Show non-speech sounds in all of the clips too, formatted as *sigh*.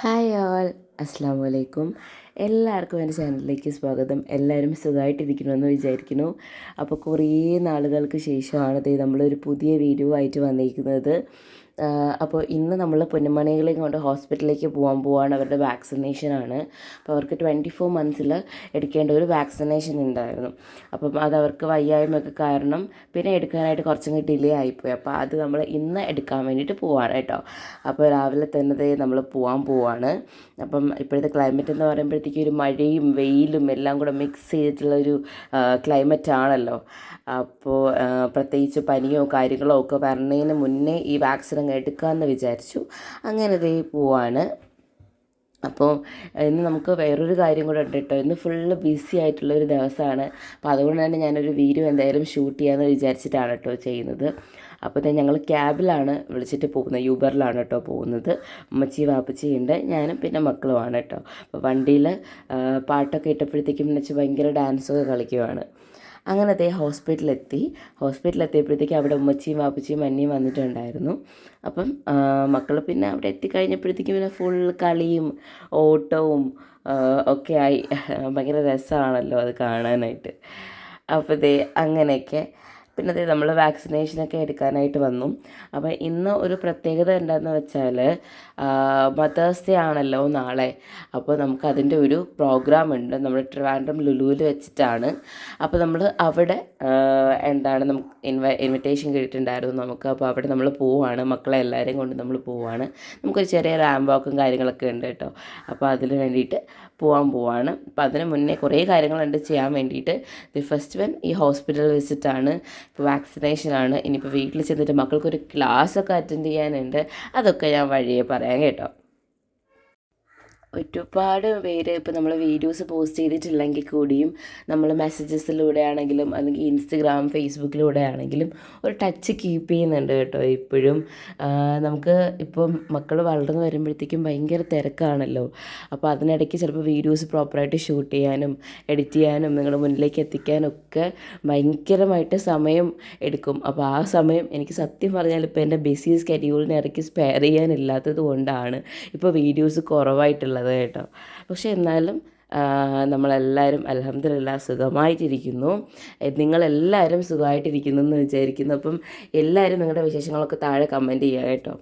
Hi all അസ്സാം വലൈക്കും എല്ലാവർക്കും എന്റെ ചാനലിലേക്ക് സ്വാഗതം. എല്ലാവരും സുഖമായിട്ടിരിക്കണമെന്ന് വിചാരിക്കുന്നു. അപ്പോൾ കുറേ നാളുകൾക്ക് ശേഷമാണ് ഇത് നമ്മളൊരു പുതിയ വീഡിയോ ആയിട്ട് വന്നിരിക്കുന്നത്. അപ്പോൾ ഇന്ന് നമ്മൾ പൊന്നുമണികളെയും കൊണ്ട് ഹോസ്പിറ്റലിലേക്ക് പോകാൻ പോവാണ് അവരുടെ വാക്സിനേഷനാണ് അപ്പോൾ അവർക്ക് ട്വന്റി ഫോർ മന്ത്സിൽ എടുക്കേണ്ട ഒരു വാക്സിനേഷൻ ഉണ്ടായിരുന്നു. അപ്പം അത് അവർക്ക് വയ്യായ്മയൊക്കെ കാരണം പിന്നെ എടുക്കാനായിട്ട് കുറച്ചും ഡിലേ ആയിപ്പോയി. അപ്പോൾ അത് നമ്മൾ ഇന്ന് എടുക്കാൻ വേണ്ടിയിട്ട് പോവാണ് കേട്ടോ. അപ്പോൾ രാവിലെ തന്നെ നമ്മൾ പോകാൻ പോവാണ്. അപ്പം ഇപ്പോഴത്തെ ക്ലൈമറ്റ് എന്ന് പറയുമ്പോഴത്തേക്കും ഒരു മഴയും വെയിലും എല്ലാം കൂടെ മിക്സ് ചെയ്തിട്ടുള്ള ഒരു ക്ലൈമറ്റ് ആണല്ലോ. അപ്പോൾ പ്രത്യേകിച്ച് പനിയോ കാര്യങ്ങളോ ഒക്കെ വരണതിന് മുന്നേ ഈ വാക്സിൻ അങ്ങ് എടുക്കാമെന്ന് വിചാരിച്ചു. അങ്ങനെ ദേ പോവാണ്. അപ്പോൾ ഇന്ന് നമുക്ക് വേറൊരു കാര്യം കൂടെ ഉണ്ട് കേട്ടോ ഇന്ന് ഫുള്ള് ബിസി ആയിട്ടുള്ള ഒരു ദിവസമാണ് അപ്പോൾ അതുകൊണ്ട് തന്നെ ഞാനൊരു വീഡിയോ എന്തായാലും ഷൂട്ട് ചെയ്യാമെന്ന് വിചാരിച്ചിട്ടാണ് കേട്ടോ ചെയ്യുന്നത്. അപ്പോൾ തന്നെ ഞങ്ങൾ ക്യാബിലാണ് വിളിച്ചിട്ട് പോകുന്നത്. യൂബറിലാണ് കേട്ടോ പോകുന്നത്. അമ്മച്ചി വാപ്പച്ചി ഉണ്ട്. ഞാനും പിന്നെ മക്കളുമാണ് കേട്ടോ അപ്പോൾ വണ്ടിയിൽ പാട്ടൊക്കെ ഇട്ടപ്പോഴത്തേക്കും വെച്ച് ഭയങ്കര ഡാൻസൊക്കെ കളിക്കുവാണ്. അങ്ങനെ അദ്ദേഹം ഹോസ്പിറ്റലിലെത്തി ഹോസ്പിറ്റലിലെത്തിയപ്പോഴത്തേക്കും അവിടെ ഉമ്മച്ചിയും വാപ്പച്ചിയും അന്നിയും വന്നിട്ടുണ്ടായിരുന്നു. അപ്പം മക്കൾ പിന്നെ അവിടെ എത്തിക്കഴിഞ്ഞപ്പോഴത്തേക്കും പിന്നെ ഫുൾ കളിയും ഓട്ടവും ഒക്കെ ആയി. ഭയങ്കര രസമാണല്ലോ അത് കാണാനായിട്ട്. അപ്പോൾ ദേ അങ്ങനെയൊക്കെ പിന്നെ അതേ നമ്മൾ വാക്സിനേഷനൊക്കെ എടുക്കാനായിട്ട് വന്നു. അപ്പോൾ ഇന്ന് ഒരു പ്രത്യേകത എന്താണെന്ന് വെച്ചാൽ മദേഴ്സ് ഡേ ആണല്ലോ നാളെ. അപ്പോൾ നമുക്ക് അതിന്റെ ഒരു പ്രോഗ്രാം ഉണ്ട്. നമ്മൾ ട്രിവാൻഡ്രം ലുലുവിൽ വെച്ചിട്ടാണ്. അപ്പോൾ നമ്മൾ അവിടെ എന്താണ് നമുക്ക് ഇൻവ ഇൻവിറ്റേഷൻ കിട്ടിയിട്ടുണ്ടായിരുന്നു നമുക്ക്. അപ്പോൾ അവിടെ നമ്മൾ പോവുകയാണ് മക്കളെ എല്ലാവരെയും കൊണ്ട് നമ്മൾ പോവുകയാണ് നമുക്കൊരു ചെറിയ റാമ്പ് വാക്കും കാര്യങ്ങളൊക്കെ ഉണ്ട് കേട്ടോ. അപ്പോൾ അതിന് വേണ്ടിയിട്ട് പോകാൻ പോവാണ്. അപ്പം അതിന് മുന്നേ കുറേ കാര്യങ്ങളുണ്ട് ചെയ്യാൻ വേണ്ടിയിട്ട്. ദി ഫസ്റ്റ് വൺ ഈ ഹോസ്പിറ്റൽ വിസിറ്റാണ് ഇപ്പോൾ വാക്സിനേഷനാണ് ഇനിയിപ്പോൾ വീട്ടിൽ ചെന്നിട്ട് മക്കൾക്കൊരു ക്ലാസ്സൊക്കെ അറ്റൻഡ് ചെയ്യാനുണ്ട്. അതൊക്കെ ഞാൻ വഴിയെ പറയാം കേട്ടോ. ഒരുപാട് പേര് ഇപ്പോൾ നമ്മൾ വീഡിയോസ് പോസ്റ്റ് ചെയ്തിട്ടില്ലെങ്കിൽ കൂടിയും നമ്മൾ മെസ്സേജസിലൂടെ ആണെങ്കിലും അല്ലെങ്കിൽ ഇൻസ്റ്റഗ്രാം ഫേസ്ബുക്കിലൂടെ ആണെങ്കിലും ഒരു ടച്ച് കീപ്പ് ചെയ്യുന്നുണ്ട് കേട്ടോ ഇപ്പോഴും. നമുക്ക് ഇപ്പം മക്കൾ വളർന്നു വരുമ്പോഴത്തേക്കും ഭയങ്കര തിരക്കാണല്ലോ. അപ്പോൾ അതിനിടയ്ക്ക് ചിലപ്പോൾ വീഡിയോസ് പ്രോപ്പറായിട്ട് ഷൂട്ട് ചെയ്യാനും എഡിറ്റ് ചെയ്യാനും നിങ്ങളുടെ മുന്നിലേക്ക് എത്തിക്കാനും ഒക്കെ ഭയങ്കരമായിട്ട് സമയം എടുക്കും. അപ്പോൾ ആ സമയം എനിക്ക് സത്യം പറഞ്ഞാൽ ഇപ്പോൾ എന്റെ ബിസി സ്കെഡ്യൂളിന് സ്പെയർ ചെയ്യാനില്ലാത്തത് കൊണ്ടാണ് ഇപ്പോൾ വീഡിയോസ് കുറവായിട്ടുള്ളത്. കേട്ടോ. പക്ഷേ എന്നാലും നമ്മളെല്ലാവരും അലഹമ്മദില്ല സുഖമായിട്ടിരിക്കുന്നു. നിങ്ങളെല്ലാവരും സുഖമായിട്ടിരിക്കുന്നു എന്ന് വിചാരിക്കുന്നു. അപ്പം എല്ലാവരും നിങ്ങളുടെ വിശേഷങ്ങളൊക്കെ താഴെ കമന്റ് ചെയ്യുക കേട്ടോ.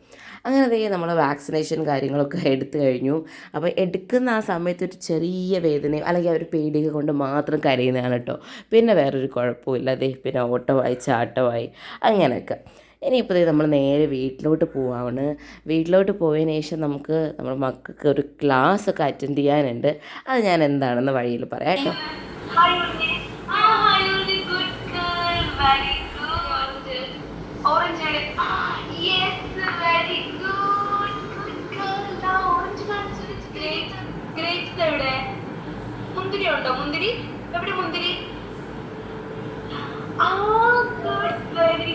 അങ്ങനെ അതേ നമ്മൾ വാക്സിനേഷൻ കാര്യങ്ങളൊക്കെ എടുത്തു കഴിഞ്ഞു. അപ്പോൾ എടുക്കുന്ന ആ സമയത്ത് ഒരു ചെറിയ വേദനയും അല്ലെങ്കിൽ ആ ഒരു പേടിയൊക്കെ കൊണ്ട് മാത്രം കരയുന്നതാണ് കേട്ടോ. പിന്നെ വേറൊരു കുഴപ്പമില്ല അതേ പിന്നെ ഓട്ടമായി ചാട്ടമായി അങ്ങനെയൊക്കെ. ഇനിയിപ്പോൾ നമ്മൾ നേരെ വീട്ടിലോട്ട് പോവാണ് വീട്ടിലോട്ട് പോയതിന് ശേഷം നമുക്ക് നമ്മുടെ മക്കൾക്ക് ഒരു ക്ലാസ് ഒക്കെ അറ്റൻഡ് ചെയ്യാനുണ്ട് അത് ഞാൻ എന്താണെന്ന് വഴിയിൽ പറയാം കേട്ടോ മുന്തിരി ഉണ്ടോ എവിടെ മുന്തിരി ആ ഗുഡ് വെരി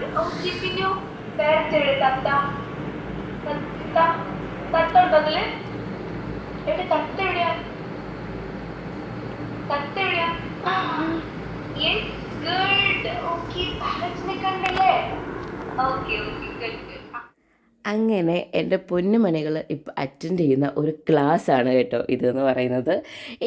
പിന്നെയോ പേരച്ചെവിടെ തത്ത തത്ത തത്ത ഉണ്ടോ അതിൽ? എവിടെ തത്ത എവിടെയാ? തത്ത എവിടെയാ? ഗുഡ് ഓക്കെ പാരറ്റ്സിനെ കണ്ടല്ലേ? ഓക്കെ ഓക്കെ അങ്ങനെ എന്റെ പൊന്നുമണികൾ ഇപ്പോൾ അറ്റൻഡ് ചെയ്യുന്ന ഒരു ക്ലാസ് ആണ് കേട്ടോ ഇതെന്ന് പറയുന്നത്.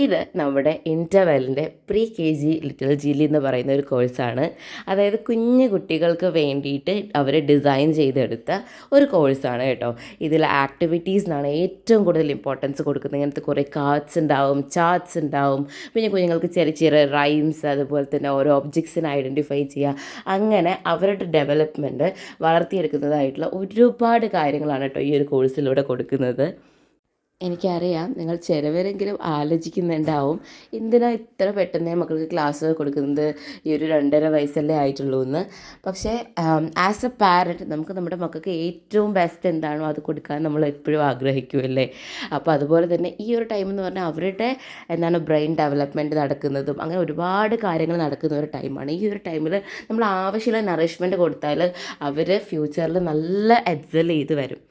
ഇത് നമ്മുടെ ഇന്റർവെലിന്റെ pre K G Little Genie എന്ന് പറയുന്ന ഒരു കോഴ്സാണ് അതായത് കുഞ്ഞു കുട്ടികൾക്ക് വേണ്ടിയിട്ട് അവർ ഡിസൈൻ ചെയ്തെടുത്ത ഒരു കോഴ്സാണ് കേട്ടോ. ഇതിൽ ആക്ടിവിറ്റീസിനാണ് ഏറ്റവും കൂടുതൽ ഇമ്പോർട്ടൻസ് കൊടുക്കുന്നത്. ഇങ്ങനത്തെ കുറേ കാർഡ്സ് ഉണ്ടാവും ചാർട്ട്സ് ഉണ്ടാവും. പിന്നെ കുഞ്ഞുങ്ങൾക്ക് ചെറിയ ചെറിയ റൈംസ് അതുപോലെ തന്നെ ഓരോ ഒബ്ജക്ട്സിനെ ഐഡന്റിഫൈ ചെയ്യുക. അങ്ങനെ അവരുടെ ഡെവലപ്മെന്റ് വളർത്തിയെടുക്കുന്നതായിട്ടുള്ള ഒരുപാട് കാര്യങ്ങളാണ് കേട്ടോ ഈ ഒരു കോഴ്സിലൂടെ കൊടുക്കുന്നത്. എനിക്കറിയാം നിങ്ങൾ ചിലവരെങ്കിലും ആലോചിക്കുന്നുണ്ടാവും. എന്തിനാ ഇത്ര പെട്ടെന്ന് മക്കൾക്ക് ക്ലാസ് കൊടുക്കുന്നത്? ഈ ഒരു രണ്ടര വയസ്സല്ലേ ആയിട്ടുള്ളൂ എന്ന്. പക്ഷേ ആസ് എ പാരന്റ് നമുക്ക് നമ്മുടെ മക്കൾക്ക് ഏറ്റവും ബെസ്റ്റ് എന്താണോ അത് കൊടുക്കാൻ നമ്മൾ എപ്പോഴും ആഗ്രഹിക്കുമല്ലേ അപ്പോൾ അതുപോലെ തന്നെ ഈ ഒരു ടൈം എന്ന് പറഞ്ഞാൽ അവരുടെ എന്താണ് ബ്രെയിൻ ഡെവലപ്മെന്റ് നടക്കുന്നതും അങ്ങനെ ഒരുപാട് കാര്യങ്ങൾ നടക്കുന്ന ഒരു ടൈമാണ് ഈ ഒരു ടൈമിൽ നമ്മൾ ആവശ്യമുള്ള നറിഷ്മെന്റ് കൊടുത്താൽ അവർ ഫ്യൂച്ചറിൽ നല്ല എക്സൽ ചെയ്ത് വരും.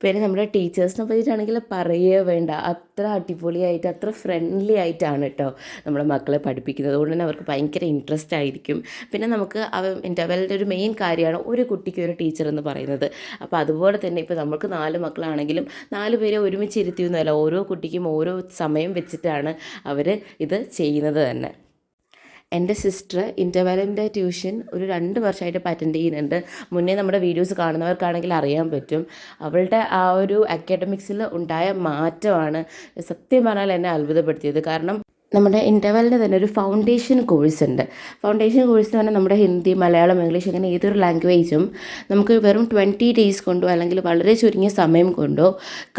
പിന്നെ നമ്മുടെ ടീച്ചേഴ്സിനെ പറ്റിയിട്ടാണെങ്കിൽ പറയുക വേണ്ട. അത്ര അടിപൊളിയായിട്ട് അത്ര ഫ്രണ്ട്ലി ആയിട്ടാണ് കേട്ടോ നമ്മുടെ മക്കളെ പഠിപ്പിക്കുന്നത്. അതുകൊണ്ട് തന്നെ അവർക്ക് ഭയങ്കര ഇൻട്രസ്റ്റ് ആയിരിക്കും. പിന്നെ നമുക്ക് അവ ഇന്റർവെല്ലിന്റെ ഒരു മെയിൻ കാര്യമാണ് ഒരു കുട്ടിക്ക് ഒരു ടീച്ചർ എന്ന് പറയുന്നത്. അപ്പോൾ അതുപോലെ തന്നെ ഇപ്പോൾ നമുക്ക് നാല് മക്കളാണെങ്കിലും നാല് പേരെ ഒരുമിച്ച് ഇരുത്തിയൊന്നുമല്ല ഓരോ കുട്ടിക്കും ഓരോ സമയം വെച്ചിട്ടാണ് അവർ ഇത് ചെയ്യുന്നത് തന്നെ. എന്റെ സിസ്റ്റർ ഇന്റർവെലിന്റെ ട്യൂഷൻ ഒരു രണ്ട് വർഷമായിട്ട് അറ്റൻഡ് ചെയ്യുന്നുണ്ട്. മുന്നേ നമ്മുടെ വീഡിയോസ് കാണുന്നവർക്കാണെങ്കിൽ അറിയാൻ പറ്റും. അവളുടെ ആ ഒരു അക്കാഡമിക്സിൽ ഉണ്ടായ മാറ്റമാണ് സത്യം പറഞ്ഞാൽ എന്നെ അത്ഭുതപ്പെടുത്തിയത്. കാരണം നമ്മുടെ ഇന്റർവെല്ലിന് തന്നെ ഒരു ഫൗണ്ടേഷൻ കോഴ്സ് ഉണ്ട്. ഫൗണ്ടേഷൻ കോഴ്സ് എന്ന് പറഞ്ഞാൽ നമ്മുടെ ഹിന്ദി മലയാളം ഇംഗ്ലീഷ് അങ്ങനെ ഏതൊരു ലാംഗ്വേജും നമുക്ക് വെറും ട്വന്റി ഡേയ്സ് കൊണ്ടോ അല്ലെങ്കിൽ വളരെ ചുരുങ്ങിയ സമയം കൊണ്ടോ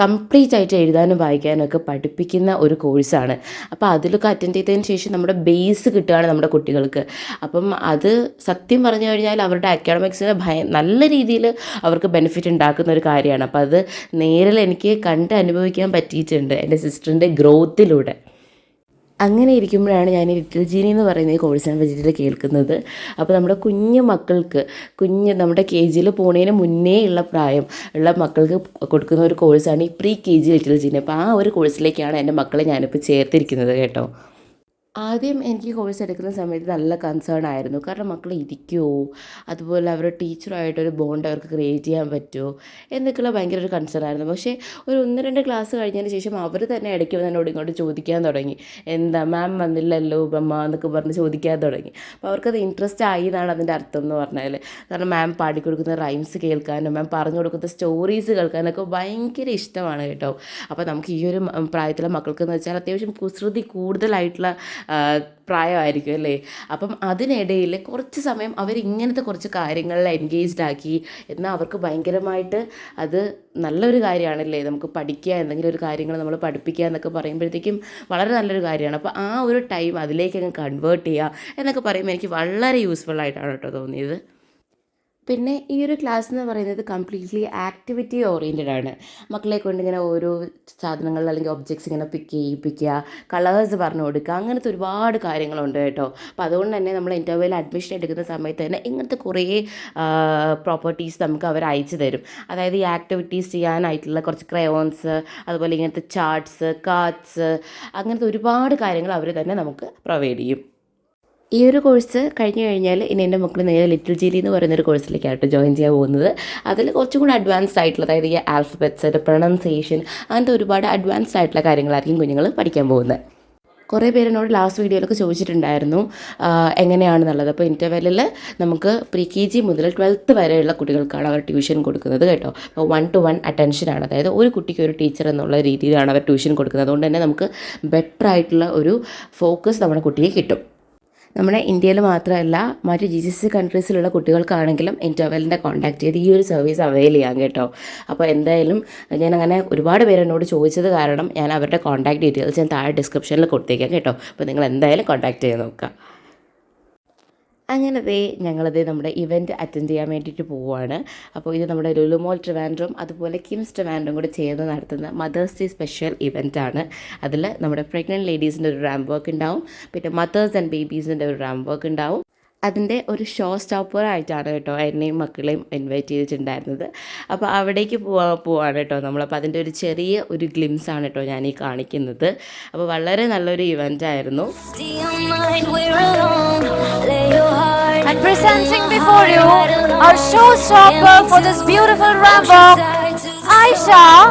കംപ്ലീറ്റ് ആയിട്ട് എഴുതാനും വായിക്കാനും ഒക്കെ പഠിപ്പിക്കുന്ന ഒരു കോഴ്സാണ് അപ്പോൾ അതിലൊക്കെ അറ്റൻഡ് ചെയ്തതിന് ശേഷം നമ്മുടെ ബേസ് കിട്ടുകയാണ് നമ്മുടെ കുട്ടികൾക്ക്. അപ്പം അത് സത്യം പറഞ്ഞു കഴിഞ്ഞാൽ അവരുടെ അക്കാഡമിക്സിന് ഭയ നല്ല രീതിയിൽ അവർക്ക് ബെനിഫിറ്റ് ഉണ്ടാക്കുന്ന ഒരു കാര്യമാണ്. അപ്പോൾ അത് നേരിൽ എനിക്ക് കണ്ട് അനുഭവിക്കാൻ പറ്റിയിട്ടുണ്ട് എന്റെ സിസ്റ്ററിന്റെ ഗ്രോത്തിലൂടെ അങ്ങനെ ഇരിക്കുമ്പോഴാണ് ഞാൻ ലിറ്റിൽ ജീനി എന്ന് പറയുന്ന ഈ കോഴ്സിനെ പറ്റിയിട്ട് കേൾക്കുന്നത്. അപ്പോൾ നമ്മുടെ കുഞ്ഞു മക്കൾക്ക് കുഞ്ഞ് നമ്മുടെ കെ ജിയിൽ പോണതിന് മുന്നേ ഉള്ള പ്രായം ഉള്ള മക്കൾക്ക് കൊടുക്കുന്ന ഒരു കോഴ്സാണ് ഈ pre K G Little Genie അപ്പോൾ ആ ഒരു കോഴ്സിലേക്കാണ് എന്റെ മക്കളെ ഞാനിപ്പോൾ ചേർത്തിരിക്കുന്നത് കേട്ടോ. ആദ്യം എനിക്ക് കോഴ്സ് എടുക്കുന്ന സമയത്ത് നല്ല കൺസേൺ ആയിരുന്നു. കാരണം മക്കൾ ഇരിക്കുമോ അതുപോലെ അവരുടെ ടീച്ചറുമായിട്ടൊരു ബോണ്ട് അവർക്ക് ക്രിയേറ്റ് ചെയ്യാൻ പറ്റുമോ എന്നൊക്കെയുള്ള ഭയങ്കര ഒരു കൺസേൺ ആയിരുന്നു. പക്ഷേ ഒരു ഒന്ന് രണ്ട് ക്ലാസ് കഴിഞ്ഞതിന് ശേഷം അവർ തന്നെ ഇടയ്ക്ക് എന്നോട് ഇങ്ങോട്ട് ചോദിക്കാൻ തുടങ്ങി. എന്താ മാം വന്നില്ലല്ലോ ബ്രഹ്മ എന്നൊക്കെ പറഞ്ഞ് ചോദിക്കാൻ തുടങ്ങി. അപ്പോൾ അവർക്കത് ഇൻട്രസ്റ്റ് ആയി എന്നാണ് അതിന്റെ അർത്ഥം എന്ന് പറഞ്ഞാൽ കാരണം മാം പാടിക്കൊടുക്കുന്ന റൈംസ് കേൾക്കാനും മാം പറഞ്ഞു കൊടുക്കുന്ന സ്റ്റോറീസ് കേൾക്കാനൊക്കെ ഭയങ്കര ഇഷ്ടമാണ് കേട്ടോ. അപ്പോൾ നമുക്ക് ഈ ഒരു പ്രായത്തിലെ മക്കൾക്ക് എന്ന് വെച്ചാൽ അത്യാവശ്യം കുസൃതി കൂടുതലായിട്ടുള്ള പ്രായമായിരിക്കും അല്ലേ? അപ്പം അതിനിടയിൽ കുറച്ച് സമയം അവർ ഇങ്ങനത്തെ കുറച്ച് കാര്യങ്ങളിൽ എൻഗേജ്ഡ് ആക്കി എന്നാൽ അവർക്ക് ഭയങ്കരമായിട്ട് അത് നല്ലൊരു കാര്യമാണല്ലേ? നമുക്ക് പഠിക്കുക എന്തെങ്കിലും ഒരു കാര്യങ്ങൾ നമ്മൾ പഠിപ്പിക്കുക എന്നൊക്കെ പറയുമ്പോഴത്തേക്കും വളരെ നല്ലൊരു കാര്യമാണ്. അപ്പോൾ ആ ഒരു ടൈം അതിലേക്ക് അങ്ങ് കൺവേർട്ട് ചെയ്യുക എന്നൊക്കെ പറയുമ്പോൾ എനിക്ക് വളരെ യൂസ്ഫുൾ ആയിട്ടാണ് കേട്ടോ തോന്നിയത്. പിന്നെ ഈ ഒരു ക്ലാസ് എന്ന് പറയുന്നത് കംപ്ലീറ്റ്ലി ആക്ടിവിറ്റി ഓറിയന്റഡ് ആണ്. മക്കളെ കൊണ്ട് ഇങ്ങനെ ഓരോ സാധനങ്ങൾ അല്ലെങ്കിൽ ഒബ്ജക്ട്സ് ഇങ്ങനെ പിക്ക് ചെയ്യിപ്പിക്കുക കളേഴ്സ് പറഞ്ഞു കൊടുക്കുക അങ്ങനത്തെ ഒരുപാട് കാര്യങ്ങളുണ്ട് കേട്ടോ. അപ്പോൾ അതുകൊണ്ട് തന്നെ നമ്മൾ ഇന്റർവ്യൂവിൽ അഡ്മിഷൻ എടുക്കുന്ന സമയത്ത് തന്നെ ഇങ്ങനത്തെ കുറേ പ്രോപ്പർട്ടീസ് നമുക്ക് അവർ അയച്ചു തരും. അതായത് ഈ ആക്ടിവിറ്റീസ് ചെയ്യാനായിട്ടുള്ള കുറച്ച് ക്രയോൺസ് അതുപോലെ ഇങ്ങനത്തെ ചാർട്ട്സ് കാർഡ്സ് അങ്ങനത്തെ ഒരുപാട് കാര്യങ്ങൾ അവർ തന്നെ നമുക്ക് പ്രൊവൈഡ് ചെയ്യും. ഈ ഒരു കോഴ്സ് കഴിഞ്ഞു കഴിഞ്ഞാൽ ഇനി എന്റെ മക്കൾ നേരെ ലിറ്റിൽ ജീലി എന്ന് പറയുന്നൊരു കോഴ്സിലേക്കായിട്ട് ജോയിൻ ചെയ്യാൻ പോകുന്നത്. അതിൽ കുറച്ചും കൂടി അഡ്വാൻസ്ഡ് ആയിട്ടുള്ള അതായത് ഈ ആൽഫബറ്റ്സ് പ്രൊണൗൺസിയേഷൻ അങ്ങനത്തെ ഒരുപാട് അഡ്വാൻസ്ഡ് ആയിട്ടുള്ള കാര്യങ്ങളായിരിക്കും കുഞ്ഞുങ്ങൾ പഠിക്കാൻ പോകുന്നത്. കുറേ പേര് എന്നോട് ലാസ്റ്റ് വീഡിയോയിലൊക്കെ ചോദിച്ചിട്ടുണ്ടായിരുന്നു എങ്ങനെയാണെന്നുള്ളത്. അപ്പോൾ ഇന്റർവെല്ലിൽ നമുക്ക് പ്രീ കെ ജി മുതൽ ട്വൽത്ത് വരെയുള്ള കുട്ടികൾക്കാണ് അവർ ട്യൂഷൻ കൊടുക്കുന്നത് കേട്ടോ. അപ്പോൾ വൺ ടു വൺ അറ്റൻഷനാണ് അതായത് ഒരു കുട്ടിക്ക് ഒരു ടീച്ചർ എന്നുള്ള രീതിയിലാണ് അവർ ട്യൂഷൻ കൊടുക്കുന്നത്. അതുകൊണ്ട് തന്നെ നമുക്ക് ബെറ്റർ ആയിട്ടുള്ള ഒരു ഫോക്കസ് നമ്മുടെ കുട്ടിയെ കിട്ടും. നമ്മുടെ ഇന്ത്യയിൽ മാത്രമല്ല മറ്റ് ജി സി സി കൺട്രീസിലുള്ള കുട്ടികൾക്കാണെങ്കിലും ഇന്റർവെലിന്റെ കോൺടാക്ട് ചെയ്ത് ഈ ഒരു സർവീസ് അവൈൽ ചെയ്യാം കേട്ടോ. അപ്പോൾ എന്തായാലും ഞാൻ അങ്ങനെ ഒരുപാട് പേരെന്നോട് ചോദിച്ചത് കാരണം ഞാൻ അവരുടെ കോൺടാക്ട് ഡീറ്റെയിൽസ് ഞാൻ താഴെ ഡിസ്ക്രിപ്ഷനിൽ കൊടുത്തേക്കാം കേട്ടോ. അപ്പോൾ നിങ്ങൾ എന്തായാലും കോൺടാക്ട് ചെയ്ത് നോക്കുക. അങ്ങനെ ദേ ഞങ്ങളത് നമ്മുടെ ഇവന്റ് അറ്റൻഡ് ചെയ്യാൻ വേണ്ടിയിട്ട് പോവുകയാണ് അപ്പോൾ ഇത് നമ്മുടെ ലുലുമോൾ ട്രിവാൻഡ്രം അതുപോലെ കിംസ് ട്രിവാൻഡ്രം കൂടെ ചേർന്ന് നടത്തുന്ന മദേഴ്സ് ഡേ സ്പെഷ്യൽ ഇവന്റ് ആണ്. അതിൽ നമ്മുടെ പ്രഗ്നന്റ് ലേഡീസിന്റെ ഒരു റാം വർക്ക് ഉണ്ടാവും. പിന്നെ മദേഴ്സ് ആൻഡ് ബേബീസിന്റെ ഒരു റാം വർക്ക് ഉണ്ടാവും. അതിന്റെ ഒരു ഷോ സ്റ്റോപ്പർ ആയിട്ടാണ് കേട്ടോ എന്നെയും മക്കളെയും ഇൻവൈറ്റ് ചെയ്തിട്ടുണ്ടായിരുന്നത്. അപ്പോൾ അവിടേക്ക് പോവാ പോവാണ് കേട്ടോ നമ്മളപ്പോൾ അതിന്റെ ഒരു ചെറിയ ഒരു ഗ്ലിംസ് ആണ് കേട്ടോ ഞാൻ ഈ കാണിക്കുന്നത്. അപ്പോൾ വളരെ നല്ലൊരു ഇവന്റ് ആയിരുന്നു. And presenting before you our showstopper for this beautiful ramp Aisha,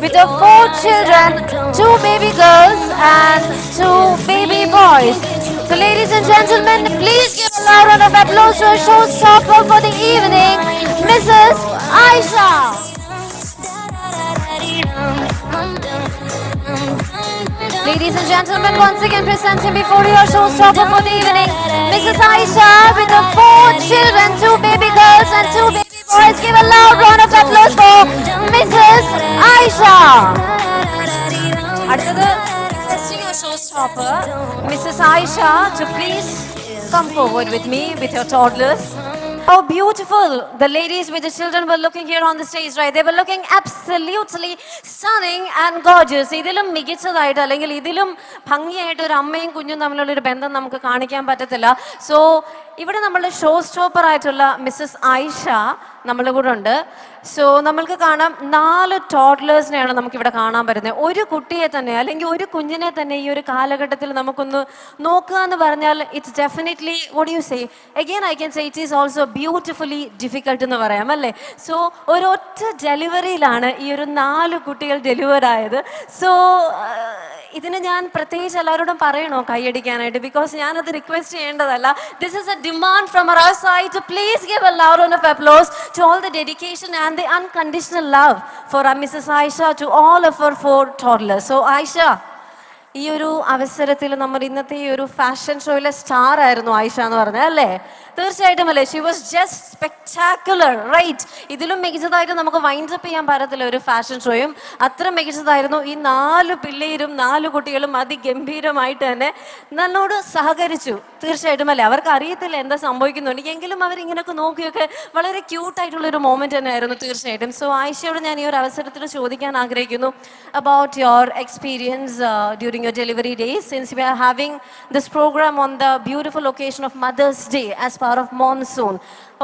with her four children, two baby girls and two baby boys. So ladies and gentlemen, please give a loud round of applause to our showstopper for the evening, Mrs. Aisha. Ladies and gentlemen, once again presenting before you our showstopper for the evening, Mrs. Aisha with her four children, two baby girls and two baby boys. Give a loud round of applause for Mrs. Aisha. അടുത്തത് presenting our showstopper, Mrs. Aisha, to please come forward with me How beautiful the ladies with the children were looking here on the stage, right? They were looking absolutely stunning and gorgeous. ഇതിലും മികച്ചതായിട്ട് അല്ലെങ്കിൽ ഇതിലും ഭംഗിയായിട്ട് ഒരു അമ്മയും കുഞ്ഞും തമ്മിലുള്ള ഒരു ബന്ധം നമുക്ക് കാണിക്കാൻ പറ്റത്തില്ല സോ ഇവിടെ നമ്മളുടെ ഷോ സ്റ്റോപ്പർ ആയിട്ടുള്ള മിസ്സസ് ആയിഷ നമ്മളുടെ കൂടെ ഉണ്ട് സോ നമ്മൾക്ക് കാണാം നാല് ടോഡ്ലേഴ്സിനെയാണ് നമുക്കിവിടെ കാണാൻ പറ്റുന്നത്. ഒരു കുട്ടിയെ തന്നെ അല്ലെങ്കിൽ ഒരു കുഞ്ഞിനെ തന്നെ ഈ ഒരു കാലഘട്ടത്തിൽ നമുക്കൊന്ന് നോക്കുക എന്ന് പറഞ്ഞാൽ it's definitely what you say again I can say it is also beautifully difficult എന്ന് പറയാം അല്ലേ? സോ ഒരൊറ്റ ഡെലിവറിയിലാണ് ഈ ഒരു നാല് കുട്ടികൾ ഡെലിവർ ആയത്. സോ ഇതിന് ഞാൻ പ്രത്യേകിച്ച് എല്ലാവരോടും പറയണോ കൈയടിക്കാനായിട്ട് ബിക്കോസ് ഞാനത് request ചെയ്യേണ്ടതല്ല. This is a demand from our to please give a loud on of applause to all the dedication and the unconditional love for Mrs Aisha to all of our four toddlers so Aisha ഈ ഒരു അവസരത്തിൽ നമ്മൾ ഇന്നത്തെ ഈ ഒരു fashion ഷോയിലെ star ആയിരുന്നു ആയിഷ എന്ന് പറഞ്ഞത് അല്ലേ? തീർച്ചയായിട്ടും അല്ലേ? She was just spectacular right ഇതിലും മികച്ചതായിട്ട് നമുക്ക് വൈൻഡ് അപ്പ് ചെയ്യാൻ പറ്റത്തില്ല ഒരു ഫാഷൻ ഷോയും അത്ര മികച്ചതായിരുന്നു. ഈ നാല് പിള്ളേരും നാല് കുട്ടികളും അതിഗംഭീരമായിട്ട് തന്നെ നല്ലോട് സഹകരിച്ചു. തീർച്ചയായിട്ടും അല്ലേ? അവർക്ക് അറിയത്തില്ല എന്താ സംഭവിക്കുന്നുണ്ട്. എങ്കിലും അവരിങ്ങനെയൊക്കെ നോക്കിയൊക്കെ വളരെ ക്യൂട്ടായിട്ടുള്ള ഒരു മോമെന്റ് തന്നെയായിരുന്നു തീർച്ചയായിട്ടും. സോ ആയിഷയോട് ഞാൻ ഈ ഒരു അവസരത്തിൽ ചോദിക്കാൻ ആഗ്രഹിക്കുന്നു. About your experience during your delivery days since we are having this programme on the beautiful occasion of Mother's Day as of monsoon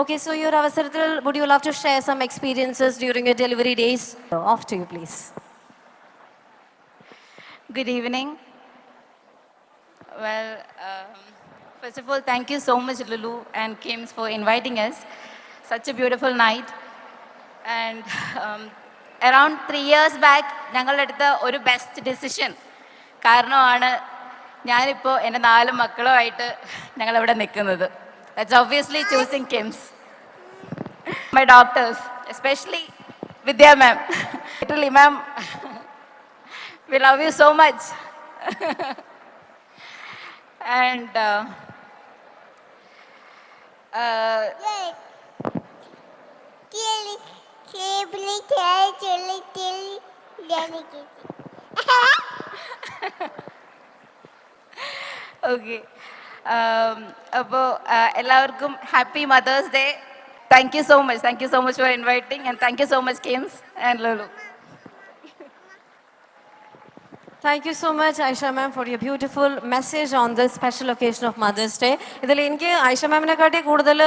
okay so ഈ ഒരു അവസരത്തിൽ would you love to share some experiences during your delivery days of to you please Good evening. Well, um, first of all, thank you so much, Lulu and Kims, for inviting us. Such a beautiful night. And um, around three years back, ഞങ്ങളുടെ അടുത്ത ഒരു best decision കാരണമാണ് ഞാനിപ്പോൾ എന്റെ നാല് മക്കളുമായിട്ട് ഞങ്ങളിവിടെ നിൽക്കുന്നത് That's obviously choosing KIMS. My doctors, especially Vidya ma'am. *laughs* Literally ma'am, we love you so much. *laughs* and uh, uh, *laughs* okay. Um, അപ്പോൾ എല്ലാവർക്കും happy Mother's Day. Thank you so much thank you so much for inviting and thank you so much KIMS and Lulu thank you so much Aisha ma'am for you beautiful message on the special occasion of Mother's Day ഇതിൽ എനിക്ക് ഐഷ മാമിനെക്കാട്ടി കൂടുതൽ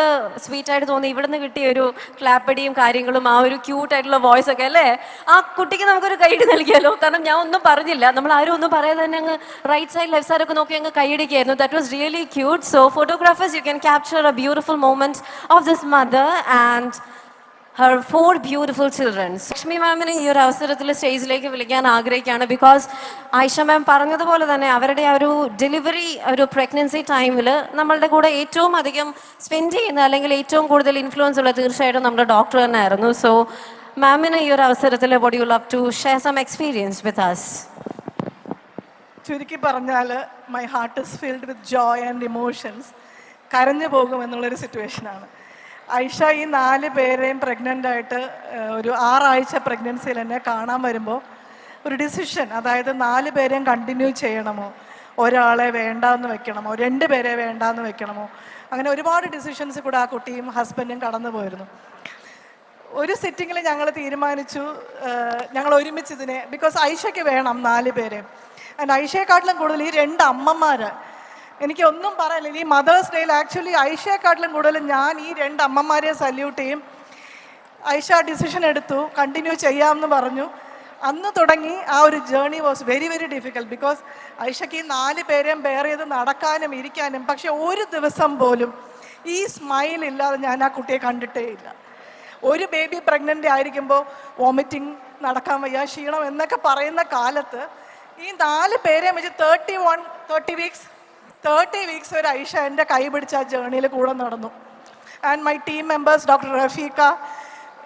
sweet ആയിട്ട് തോന്നി. ഇവിടുന്ന് കിട്ടിയ ഒരു ക്ലാപ്പടിയും കാര്യങ്ങളും ആ ഒരു ക്യൂട്ട് ആയിട്ടുള്ള വോയിസ് ഒക്കെ അല്ലേ? ആ കുട്ടിക്ക് നമുക്കൊരു കൈയ്യടി നൽകിയാലോ കാരണം ഞാൻ ഒന്നും പറഞ്ഞില്ല. നമ്മൾ ആരും ഒന്നും പറയാതെ തന്നെ അങ്ങ് റൈറ്റ് സൈഡ് ലെഫ്റ്റ് സൈഡ് ഒക്കെ നോക്കി അങ്ങ് കൈയടിക്കായിരുന്നു that was really cute so photographers you can capture a beautiful moment of this mother and her four beautiful childrens Lakshmi മാമിനെ ഈ ഒരു അവസരത്തിൽ സ്റ്റേജിലേക്ക് വിളിക്കാൻ ആഗ്രഹിക്കുകയാണ്. ബിക്കോസ് ആയിഷ മാം പറഞ്ഞതുപോലെ തന്നെ അവരുടെ ആ ഒരു ഡെലിവറി ഒരു പ്രഗ്നൻസി ടൈമിൽ നമ്മളുടെ കൂടെ ഏറ്റവും അധികം സ്പെൻഡ് ചെയ്യുന്ന അല്ലെങ്കിൽ ഏറ്റവും കൂടുതൽ ഇൻഫ്ലുവൻസ് ഉള്ള തീർച്ചയായിട്ടും നമ്മുടെ ഡോക്ടർ തന്നെയായിരുന്നു. സോ മാമിന് ഈ ഒരു അവസരത്തിൽ would you love to share some experience with us ചുരുക്കി പറഞ്ഞാൽ my heart is filled with joy and emotions കരഞ്ഞു പോകുമെന്നുള്ളൊരു സിറ്റുവേഷനാണ് ഐഷ ഈ നാല് പേരെയും പ്രഗ്നന്റ് ആയിട്ട് ഒരു ആറാഴ്ച പ്രഗ്നൻസിയിൽ എന്നെ കാണാൻ വരുമ്പോൾ ഒരു ഡിസിഷൻ അതായത് നാല് പേരെയും കണ്ടിന്യൂ ചെയ്യണമോ? ഒരാളെ വേണ്ടാന്ന് വെക്കണമോ? രണ്ട് പേരെ വേണ്ടാന്ന് വെക്കണമോ? അങ്ങനെ ഒരുപാട് ഡിസിഷൻസ് കൂടെ ആ കുട്ടിയും ഹസ്ബൻഡും കടന്നു പോയിരുന്നു. ഒരു സിറ്റിങ്ങിൽ ഞങ്ങൾ തീരുമാനിച്ചു ഞങ്ങൾ ഒരുമിച്ച് ഇതിനെ ബിക്കോസ് ഐഷയ്ക്ക് വേണം നാല് പേരെ ആൻഡ് ഐഷയെക്കാട്ടിലും കൂടുതൽ ഈ രണ്ട് അമ്മമാർ എനിക്ക് ഒന്നും പറയാനില്ല. ഈ മദേഴ്സ് ഡേയിൽ ആക്ച്വലി ഐഷയെക്കാട്ടിലും കൂടുതൽ ഞാൻ ഈ രണ്ട് അമ്മമാരെ സല്യൂട്ട് ചെയ്യും. ഐഷ ഡിസിഷൻ എടുത്തു. കണ്ടിന്യൂ ചെയ്യാമെന്ന് പറഞ്ഞു. അന്ന് തുടങ്ങി ആ ഒരു journey was very very difficult because ഐഷയ്ക്ക് ഈ നാല് പേരെയും ബെയർ ചെയ്ത് നടക്കാനും ഇരിക്കാനും പക്ഷെ ഒരു ദിവസം പോലും ഈ സ്മൈൽ ഇല്ലാതെ ഞാൻ ആ കുട്ടിയെ കണ്ടിട്ടേ ഇല്ല. ഒരു ബേബി പ്രഗ്നന്റ് ആയിരിക്കുമ്പോൾ വോമിറ്റിംഗ് നടക്കാൻ വയ്യ ക്ഷീണം എന്നൊക്കെ പറയുന്ന കാലത്ത് ഈ നാല് പേരെയും വെച്ച് thirty one thirty weeks thirty weeks വരെ ഐഷ എന്റെ കൈ പിടിച്ച ആ ജേണിയിൽ കൂടെ നടന്നു. And my team members doctor Rafeeqa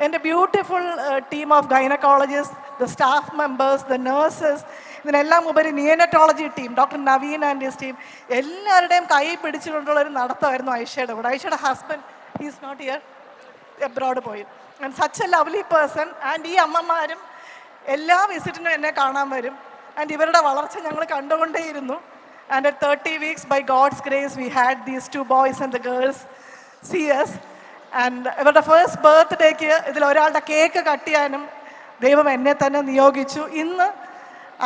എന്റെ beautiful team of gynaecologist the staff members the nurses ഇതിനെല്ലാം ഉപരി neonatology team doctor Naveen and his team എല്ലാവരുടെയും കൈ പിടിച്ചുകൊണ്ടുള്ള ഒരു നടത്തമായിരുന്നു ഐഷയുടെ കൂടെ. ഐഷയുടെ husband is not here abroad പോയി. And such a lovely person and ഈ അമ്മമാരും എല്ലാ വിസിറ്റിനും എന്നെ കാണാൻ വരും. ആൻഡ് ഇവരുടെ വളർച്ച ഞങ്ങൾ കണ്ടുകൊണ്ടേയിരുന്നു. And at thirty weeks by God's grace we had these two boys and the girls C S and ഇവരുടെ ഫസ്റ്റ് ബർത്ത്ഡേക്ക് ഇതിൽ ഒരാളുടെ കേക്ക് കട്ട് ചെയ്യാനും ദൈവം എന്നെ തന്നെ നിയോഗിച്ചു. ഇന്ന്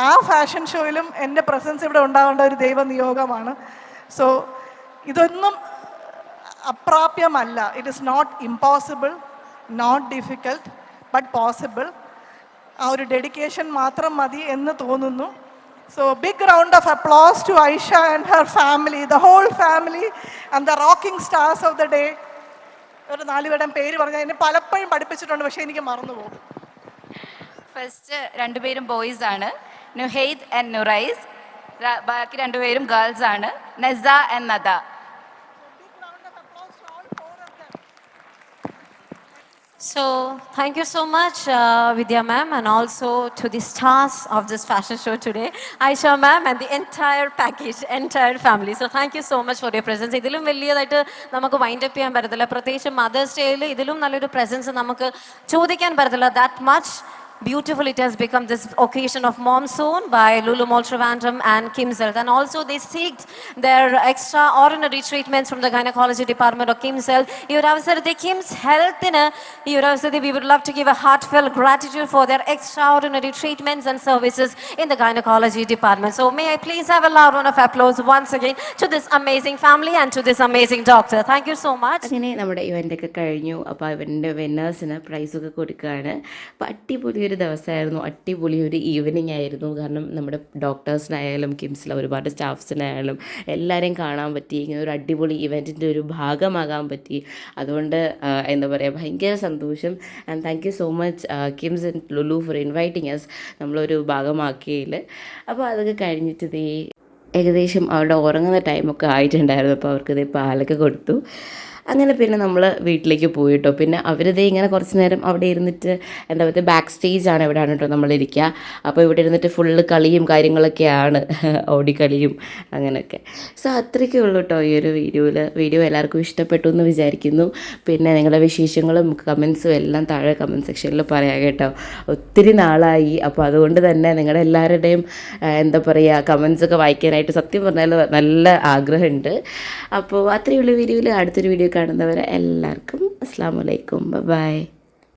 ആ ഫാഷൻ ഷോയിലും എന്റെ പ്രസൻസ് ഇവിടെ ഉണ്ടാവേണ്ട ഒരു ദൈവ നിയോഗമാണ്. സോ ഇതൊന്നും അപ്രാപ്യമല്ല. It is not impossible not difficult but possible ആ ഒരു ഡെഡിക്കേഷൻ മാത്രം മതി എന്ന് തോന്നുന്നു. So big round of applause to Aisha and her family the whole family and the rocking stars of the day ഒരു നാലുപേരുടെ പേര് പറഞ്ഞ എന്നെ പലപ്പോഴും പഠിപ്പിച്ചിട്ടുണ്ട് പക്ഷേ എനിക്ക് മറന്നുപോകും. ഫസ്റ്റ് രണ്ടുപേരും ബോയ്സ് ആണ്. നുഹൈദ് ആൻഡ് നുറൈസ് ബാക്കി രണ്ടുപേരും ഗേൾസ് ആണ്. Nasa and Nada So, thank you so much, uh, Vidya ma'am, and also to the stars of this fashion show today, Aisha ma'am, and the entire package, entire family. So, thank you so much for your presence. ഇതിലും വലിയതായിട്ട് നമുക്ക് wind up ചെയ്യാൻ പറ്റത്തില്ല പ്രത്യേകിച്ച് mothers ഡേയിൽ ഇതിലും നല്ലൊരു presence നമുക്ക് ചോദിക്കാൻ പറ്റത്തില്ല that much Beautiful it has become this occasion of monsoon by Lulu Mall Trivandrum and Kim's Health. And also they seeked their extraordinary treatments from the gynecology department of Kim's Health. ഈ ഒരു അവസരത്തിൽ കിംസ് ഹെൽത്തിന് ഈ ഒരു അവസരത്തിൽ we would love to give a heartfelt gratitude for their extraordinary treatments and services in the gynecology department. So may I please have a loud round of applause once again to this amazing family and to this amazing doctor. Thank you so much. അങ്ങനെ നമ്മുടെ ഇവൻ്റൊക്കെ കഴിഞ്ഞു അപ്പോൾ ഇവൻ്റെ വിന്നേഴ്സിന് പ്രൈസൊക്കെ കൊടുക്കുകയാണ് അപ്പോൾ അടിപൊളി ഒരു ദിവസമായിരുന്നു അടിപൊളി ഒരു ഈവനിങ് ആയിരുന്നു. കാരണം നമ്മുടെ ഡോക്ടേഴ്സിനായാലും കിംസിലെ ഒരുപാട് സ്റ്റാഫ്സിനായാലും എല്ലാവരെയും കാണാൻ പറ്റി. ഇങ്ങനെ ഒരു അടിപൊളി ഇവന്റിന്റെ ഒരു ഭാഗമാകാൻ പറ്റി. അതുകൊണ്ട് എന്താ പറയുക ഭയങ്കര സന്തോഷം. And thank you so much KIMS and Lulu for inviting us നമ്മളൊരു ഭാഗമാക്കിയതിൽ അപ്പോൾ അതൊക്കെ കഴിഞ്ഞിട്ട് ഏകദേശം അവിടെ ഉറങ്ങുന്ന ടൈമൊക്കെ ആയിട്ടുണ്ടായിരുന്നു. അപ്പോൾ അവർക്ക് ഇതേ പാലൊക്കെ കൊടുത്തു. അങ്ങനെ പിന്നെ നമ്മൾ വീട്ടിലേക്ക് പോയിട്ടോ. പിന്നെ അവരിതേ ഇങ്ങനെ കുറച്ച് നേരം അവിടെ ഇരുന്നിട്ട് എന്താ പറയുക ബാക്ക് സ്റ്റേജ് ആണ് ഇവിടെയാണ് കേട്ടോ നമ്മളിരിക്കുക അപ്പോൾ ഇവിടെ ഇരുന്നിട്ട് ഫുള്ള് കളിയും കാര്യങ്ങളൊക്കെയാണ് *laughs* ഓടിക്കളിയും അങ്ങനെയൊക്കെ. സോ അത്രയ്ക്കേ ഉള്ളൂ കേട്ടോ ഈ ഒരു വീഡിയോയിൽ വീഡിയോ എല്ലാവർക്കും ഇഷ്ടപ്പെട്ടു എന്ന് വിചാരിക്കുന്നു. പിന്നെ നിങ്ങളുടെ വിശേഷങ്ങളും കമൻസും എല്ലാം താഴെ കമന്റ് സെക്ഷനിൽ പറയാം കേട്ടോ. ഒത്തിരി നാളായി. അപ്പോൾ അതുകൊണ്ട് തന്നെ നിങ്ങളുടെ എല്ലാവരുടെയും എന്താ പറയുക കമൻസൊക്കെ വായിക്കാനായിട്ട് സത്യം പറഞ്ഞാൽ നല്ല ആഗ്രഹമുണ്ട്. അപ്പോൾ അത്രയുള്ള വീഡിയോയിൽ അടുത്തൊരു വീഡിയോ കാണുന്നവരെ എല്ലാവർക്കും അസ്സാം വലൈക്കും ബൈ.